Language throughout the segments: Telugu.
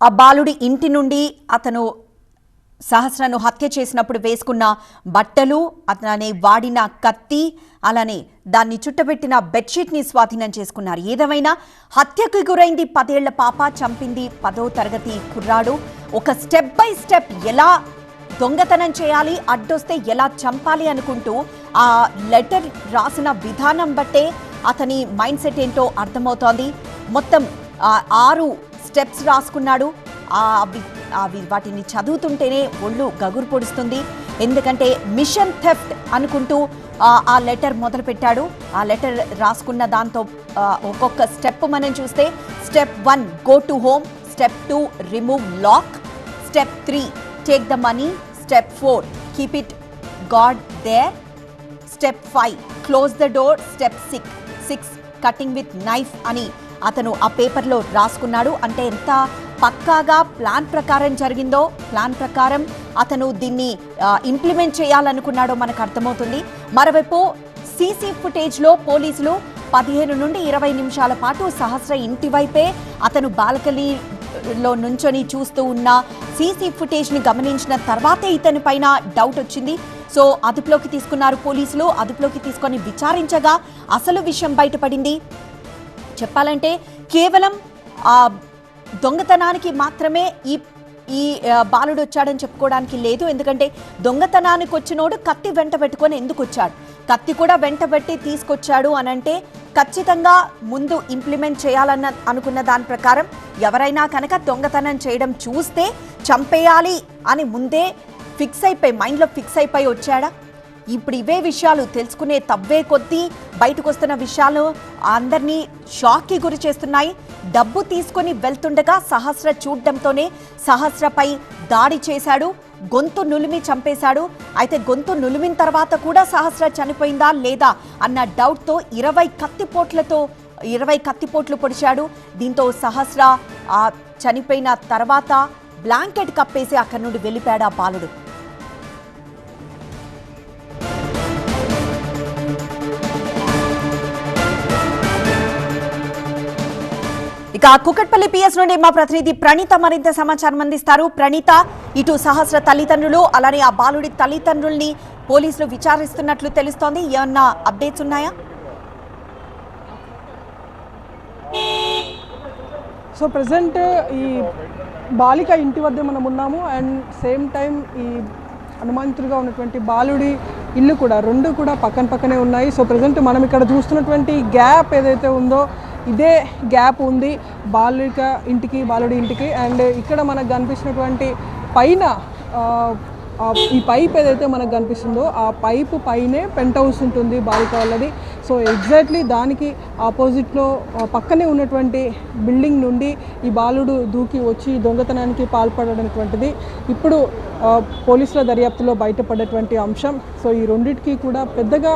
ఆ బాలుడి ఇంటి నుండి అతను సహస్రను హత్య చేసినప్పుడు వేసుకున్న బట్టలు అతని వాడిన కత్తి అలానే దాన్ని చుట్టబెట్టిన బెడ్షీట్ని స్వాధీనం చేసుకున్నారు. ఏదేమైనా హత్యకు గురైంది పదేళ్ళ పాప చంపింది పదో తరగతి కుర్రాడు. ఒక స్టెప్ బై స్టెప్ ఎలా దొంగతనం చేయాలి అడ్డొస్తే ఎలా చంపాలి అనుకుంటూ ఆ లెటర్ రాసిన విధానం బట్టే అతని మైండ్ సెట్ ఏంటో అర్థమవుతోంది. మొత్తం ఆరు స్టెప్స్ రాసుకున్నాడు. అవి అవి వాటిని చదువుతుంటేనే ఒళ్ళు గగురు పొడుస్తుంది. ఎందుకంటే మిషన్ థెఫ్ట్ అనుకుంటూ ఆ, లెటర్ మొదలు పెట్టాడు ఆ లెటర్ రాసుకున్న దాంతో ఒక్కొక్క స్టెప్ మనం చూస్తే step one go to home. Step two remove lock. Step three take the money. Step four keep it god there. Step five close the door. Step six six cutting with knife అని అతను ఆ పేపర్లో రాసుకున్నాడు. అంటే ఎంత పక్కాగా ప్లాన్ ప్రకారం జరిగిందో ప్లాన్ ప్రకారం అతను దీన్ని ఇంప్లిమెంట్ చేయాలనుకున్నాడో మనకు అర్థమవుతుంది. మరోవైపు సీసీ ఫుటేజ్లో పోలీసులు పదిహేను నుండి ఇరవై నిమిషాల పాటు సహస్ర ఇంటి వైపే అతను బాల్కనీలో నుంచొని చూస్తూ ఉన్న సీసీ ఫుటేజ్ని గమనించిన తర్వాతే ఇతని పైన డౌట్ వచ్చింది. సో అదుపులోకి తీసుకున్నారు పోలీసులు. అదుపులోకి తీసుకొని విచారించగా అసలు విషయం బయటపడింది. చెప్పాలంటే కేవలం ఆ దొంగతనానికి మాత్రమే ఈ ఈ బాలుడు వచ్చాడని చెప్పుకోవడానికి లేదు. ఎందుకంటే దొంగతనానికి వచ్చినోడు కత్తి వెంట పెట్టుకొని ఎందుకు వచ్చాడు? కత్తి కూడా వెంట పెట్టి తీసుకొచ్చాడు అని అంటే ఖచ్చితంగా ముందు ఇంప్లిమెంట్ చేయాలన్న అనుకున్న దాని ప్రకారం ఎవరైనా కనుక దొంగతనం చేయడం చూస్తే చంపేయాలి అని ముందే ఫిక్స్ అయిపోయి మైండ్లో ఫిక్స్ అయిపోయి వచ్చాడా? ఇప్పుడు ఇవే విషయాలు తెలుసుకునే తవ్వే కొద్దీ బయటకు వస్తున్న విషయాలు అందరినీ షాక్కి గురి చేస్తున్నాయి. డబ్బు తీసుకొని వెళ్తుండగా సహస్ర చూడడంతోనే సహస్రపై దాడి చేశాడు. గొంతు నులిమి చంపేశాడు. అయితే గొంతు నులిమిన తర్వాత కూడా సహస్ర చనిపోయిందా లేదా అన్న డౌట్తో ఇరవై కత్తిపోట్లతో ఇరవై కత్తిపోట్లు పొడిచాడు. దీంతో సహస్ర చనిపోయిన తర్వాత బ్లాంకెట్ కప్పేసి అక్కడి నుండి వెళ్ళిపోయాడు ఆ బాలుడు. ఇక కుకట్పల్లి పిఎస్ నుండి మా ప్రతినిధి ప్రణీత మరింత సమాచారం అందిస్తారు. ప్రణీత ఇటు సహస్ర తల్లిదండ్రులు అలానే ఆ బాలుడి తల్లిదండ్రుల్ని పోలీసులు విచారిస్తున్నట్లు తెలుస్తోంది. ఏమన్నా అప్డేట్స్ ఉన్నాయా? సో ప్రజెంట్ ఈ బాలిక ఇంటి వద్ద మనం ఉన్నాము. అండ్ సేమ్ టైం ఈ హనుమంతుడిగా ఉన్నటువంటి బాలుడి ఇల్లు కూడా రెండు కూడా పక్కన పక్కనే ఉన్నాయి. సో ప్రజెంట్ మనం ఇక్కడ చూస్తున్నటువంటి గ్యాప్ ఏదైతే ఉందో ఇదే గ్యాప్ ఉంది బాలిక ఇంటికి బాలుడి ఇంటికి. అండ్ ఇక్కడ మనకు కనిపిస్తున్నటువంటి పైన ఆ, ఈ పైప్ ఏదైతే మనకు కనిపిస్తుందో ఆ పైపు పైనే పెంట్ హౌస్ ఉంటుంది బాలిక వాళ్ళది. సో ఎగ్జాక్ట్లీ దానికి ఆపోజిట్లో పక్కనే ఉన్నటువంటి బిల్డింగ్ నుండి ఈ బాలుడు దూకి వచ్చి దొంగతనానికి పాల్పడటువంటిది ఇప్పుడు పోలీసుల దర్యాప్తులో బయటపడేటువంటి అంశం. సో ఈ రెండింటికి కూడా పెద్దగా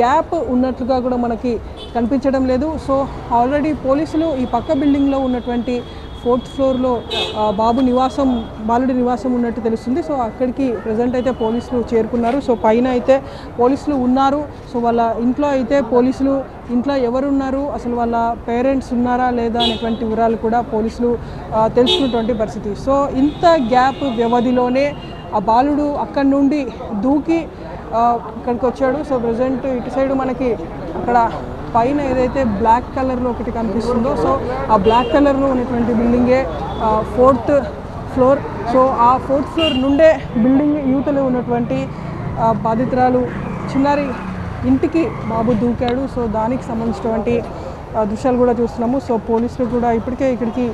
గ్యాప్ ఉన్నట్లుగా కూడా మనకి కనిపించడం లేదు. సో ఆల్రెడీ పోలీసులు ఈ పక్క బిల్డింగ్లో ఉన్నటువంటి ఫోర్త్ ఫ్లోర్లో బాబు నివాసం బాలుడి నివాసం ఉన్నట్టు తెలుస్తుంది. సో అక్కడికి ప్రజెంట్ అయితే పోలీసులు చేరుకున్నారు. సో పైన అయితే పోలీసులు ఉన్నారు. సో వాళ్ళ ఇంట్లో అయితే పోలీసులు ఇంట్లో ఎవరున్నారు? అసలు వాళ్ళ పేరెంట్స్ ఉన్నారా లేదా అనేటువంటి వివరాలు కూడా పోలీసులు తెలుసుకున్నటువంటి పరిస్థితి. సో ఇంత గ్యాప్ వ్యవధిలోనే ఆ బాలుడు అక్కడి నుండి దూకి ఇక్కడికి వచ్చాడు. సో ప్రజెంట్ ఇటు సైడ్ మనకి అక్కడ పైన ఏదైతే బ్లాక్ కలర్లో ఒకటి కనిపిస్తుందో సో ఆ బ్లాక్ కలర్లో ఉన్నటువంటి బిల్డింగే ఫోర్త్ ఫ్లోర్. సో ఆ ఫోర్త్ ఫ్లోర్ నుండే బిల్డింగ్ యూతలో ఉన్నటువంటి బాధితురాలు చిన్నారి ఇంటికి బాబు దూకాడు. సో దానికి సంబంధించినటువంటి దృశ్యాలు కూడా చూస్తున్నాము. సో పోలీసులు కూడా ఇప్పటికే ఇక్కడికి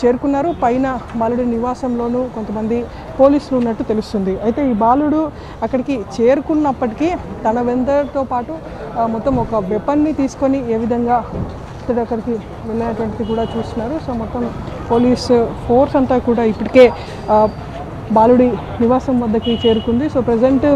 చేరుకున్నారు. పైన బాలుడి నివాసంలోనూ కొంతమంది పోలీసులు ఉన్నట్టు తెలుస్తుంది. అయితే ఈ బాలుడు అక్కడికి చేరుకున్నప్పటికీ తన వెందతో పాటు మొత్తం ఒక వెపన్ని తీసుకొని ఏ విధంగా అక్కడికి వెళ్ళినటువంటిది కూడా చూస్తున్నారు. సో మొత్తం పోలీస్ ఫోర్స్ అంతా కూడా ఇప్పటికే బాలుడి నివాసం వద్దకి చేరుకుంది. సో ప్రజెంట్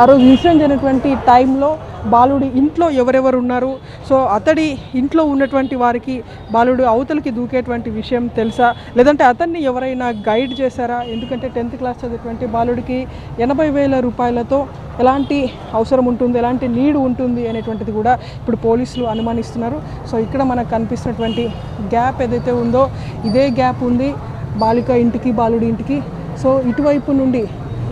ఆ రోజు ఇన్సిడెంట్ జరిగినటువంటి టైంలో బాలుడి ఇంట్లో ఎవరెవరు ఉన్నారు? సో అతడి ఇంట్లో ఉన్నటువంటి వారికి బాలుడు అవతలికి దూకేటువంటి విషయం తెలుసా? లేదంటే అతన్ని ఎవరైనా గైడ్ చేశారా? ఎందుకంటే టెన్త్ క్లాస్ చదివేటువంటి బాలుడికి ఎనభై వేల రూపాయలతో ఎలాంటి అవసరం ఉంటుంది? ఎలాంటి నీడ్ ఉంటుంది? అనేటువంటిది కూడా ఇప్పుడు పోలీసులు అనుమానిస్తున్నారు. సో ఇక్కడ మనకు కనిపిస్తున్నటువంటి గ్యాప్ ఏదైతే ఉందో ఇదే గ్యాప్ ఉంది బాలిక ఇంటికి బాలుడి ఇంటికి. సో ఇటువైపు నుండి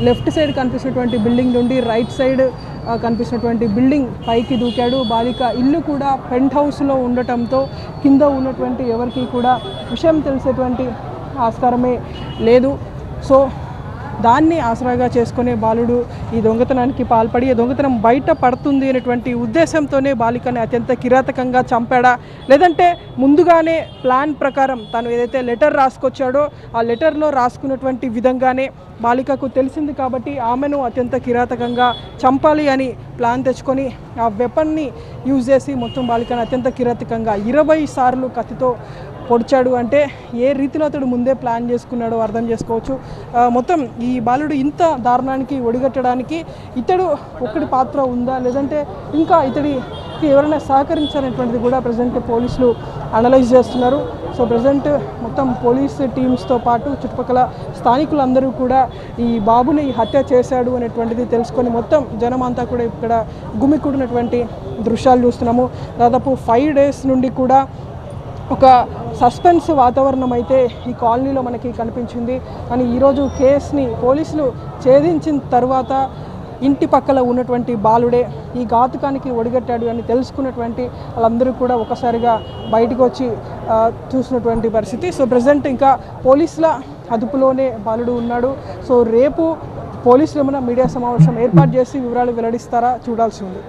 లెఫ్ట్ సైడ్ కనిపిస్తున్నటువంటి బిల్డింగ్ నుండి రైట్ సైడ్ కనిపిస్తున్నటువంటి బిల్డింగ్ పైకి దూకాడు. బాలిక ఇల్లు కూడా పెంట్ హౌస్లో ఉండటంతో కింద ఉన్నటువంటి ఎవరికి కూడా విషయం తెలిసేటువంటి ఆస్కారమే లేదు. సో దాన్ని ఆసరాగా చేసుకునే బాలుడు ఈ దొంగతనానికి పాల్పడి ఈ దొంగతనం బయట పడుతుంది అనేటువంటి ఉద్దేశంతోనే బాలికని అత్యంత కిరాతకంగా చంపాడా? లేదంటే ముందుగానే ప్లాన్ ప్రకారం తను ఏదైతే లెటర్ రాసుకొచ్చాడో ఆ లెటర్లో రాసుకున్నటువంటి విధంగానే బాలికకు తెలిసింది కాబట్టి ఆమెను అత్యంత కిరాతకంగా చంపాలి అని ప్లాన్ తెచ్చుకొని ఆ వెపన్ని యూజ్ చేసి మొత్తం బాలికను అత్యంత కిరాతకంగా ఇరవై సార్లు కత్తితో పొడిచాడు అంటే ఏ రీతిలో అతడు ముందే ప్లాన్ చేసుకున్నాడో అర్థం చేసుకోవచ్చు. మొత్తం ఈ బాలుడు ఇంత దారుణానికి ఒడిగట్టడానికి ఇతడు ఒక్కడి పాత్ర ఉందా? లేదంటే ఇంకా ఇతడికి ఎవరైనా సహకరించారనేటువంటిది కూడా ప్రజెంట్ పోలీసులు అనలైజ్ చేస్తున్నారు. సో ప్రజెంట్ మొత్తం పోలీస్ టీమ్స్తో పాటు చుట్టుపక్కల స్థానికులందరూ కూడా ఈ బాబుని హత్య చేశాడు అనేటువంటిది తెలుసుకొని మొత్తం జనం అంతా కూడా ఇక్కడ గుమికూడినటువంటి దృశ్యాలు చూస్తున్నాము. దాదాపు ఫైవ్ డేస్ నుండి కూడా ఒక సస్పెన్స్ వాతావరణం అయితే ఈ కాలనీలో మనకి కనిపించింది. కానీ ఈరోజు కేసుని పోలీసులు ఛేదించిన తర్వాత ఇంటి పక్కల ఉన్నటువంటి బాలుడే ఈ ఘాతుకానికి ఒడిగట్టాడు అని తెలుసుకున్నటువంటి వాళ్ళందరూ కూడా ఒకసారిగా బయటకు వచ్చి చూసినటువంటి పరిస్థితి. సో ప్రజెంట్ ఇంకా పోలీసుల అదుపులోనే బాలుడు ఉన్నాడు. సో రేపు పోలీసులు ఏమైనా మీడియా సమావేశం ఏర్పాటు చేసి వివరాలు వెల్లడిస్తారా? చూడాల్సి ఉంది.